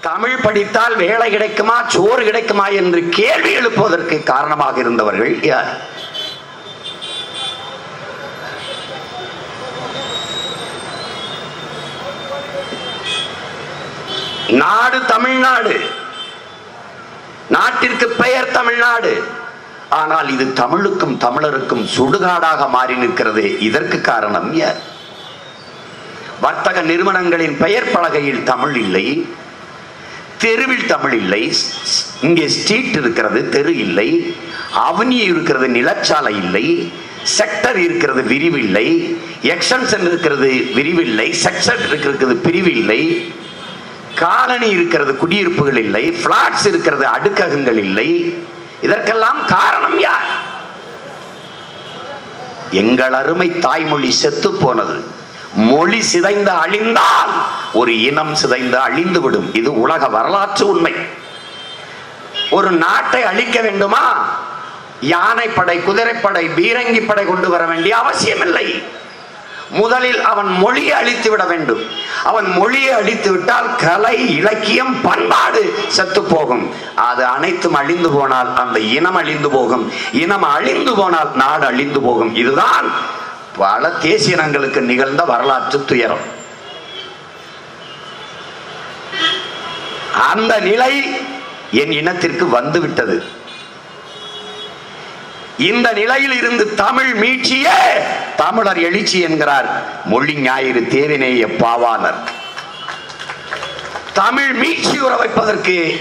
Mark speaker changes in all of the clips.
Speaker 1: தமிழ் படித்தால் வேலை கிடைக்குமா சோறு கிடைக்குமா என்று கேள்வி எழுப்புவதற்கு காரணமாக இருந்தவர்கள் யார்? நாடு தமிழ்நாடு. நாட்டிற்கு பெயர் தமிழ்நாடு. ஆனால் இது தமிழுக்கும் தமிழருக்கும் சுடுகாடாக மாறி நிற்கிறது இதற்கு காரணம் யார்? வர்த்தக நிறுவனங்களின் பெயர் பலகையில் தமிழ் இல்லை. தெருவில் தமிழ் இல்லை. இங்கே ஸ்ட்ரீட் இருக்கிறது தெரு இல்லை. அவனி இருக்கிறது நிலச்சாலை இல்லை. செக்டர் இருக்கிறது விரிவில்லை எக்ஸ்டென்ஷன் இருக்கிறது விரிவில்லை செக்ஷன் இருக்கிறது பிரிவில்லை காலனி இருக்கிறது குடியிருப்புகள் இல்லை. பிளாட்ஸ் இருக்கிறது அடுக்ககங்கள் இல்லை. இதற்கெல்லாம் காரணம் யார்? எங்கள் அருமை தாய்மொழி செத்து போனது. மொழி சிதைந்து அழிந்தால் ஒரு இனம் சிதைந்து அழிந்து விடும். இது உலக வரலாற்று உண்மை. ஒரு நாட்டை அழிக்க வேண்டுமா? யானைப்படை குதிரைப்படை பீரங்கி படை கொண்டு வர வேண்டிய அவசியமில்லை. முதலில் அவன் மொழியை அழித்து விட வேண்டும். அவன் மொழியை அழித்து விட்டால் கலை இலக்கியம் பண்பாடு செத்து போகும். அது அனைத்தும் அழிந்து போனால் அந்த இனம் அழிந்து போகும். இனம் அழிந்து போனால் நாடு அழிந்து போகும். இதுதான் பல தேசிய இனங்களுக்கு நிகழ்ந்த வரலாற்று துயரம். அந்த நிலை என் இனத்திற்கு வந்துவிட்டது. இந்த நிலையில் இருந்து தமிழ் மீட்சியே தமிழர் எழுச்சி என்கிறார் மொழி ஞாயிறு தேவினேய பாவாணர். தமிழ் மீட்சி உற வைப்பதற்கு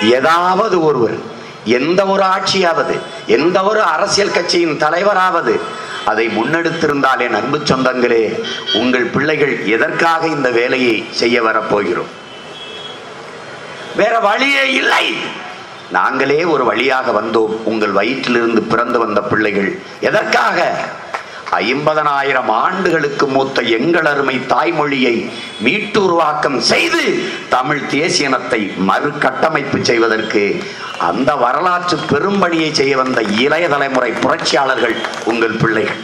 Speaker 1: ஏதாவது ஒருவர் எந்த ஒரு ஆட்சியாவது எந்த ஒரு அரசியல் கட்சியின் தலைவராவது அதை முன்னெடுத்திருந்தாலே அன்பு சொந்தங்களே உங்கள் பிள்ளைகள் எதற்காக இந்த வேலையை செய்ய வரப்போகிறோம்? வேற வழியே இல்லை. நாங்களே ஒரு வழியாக வந்தோம். உங்கள் வயிற்றிலிருந்து பிறந்து வந்த பிள்ளைகள். எதற்காக? ஐம்பதனாயிரம் ஆண்டுகளுக்கு மூத்த எங்கள் அருமை தாய்மொழியை மீட்டுருவாக்கம் செய்து தமிழ் தேசியனத்தை மறுகட்டமைப்பு செய்வதற்கு அந்த வரலாற்று பெரும்பணியை செய்ய வந்த இளைய தலைமுறை புரட்சியாளர்கள் உங்கள் பிள்ளைகள்.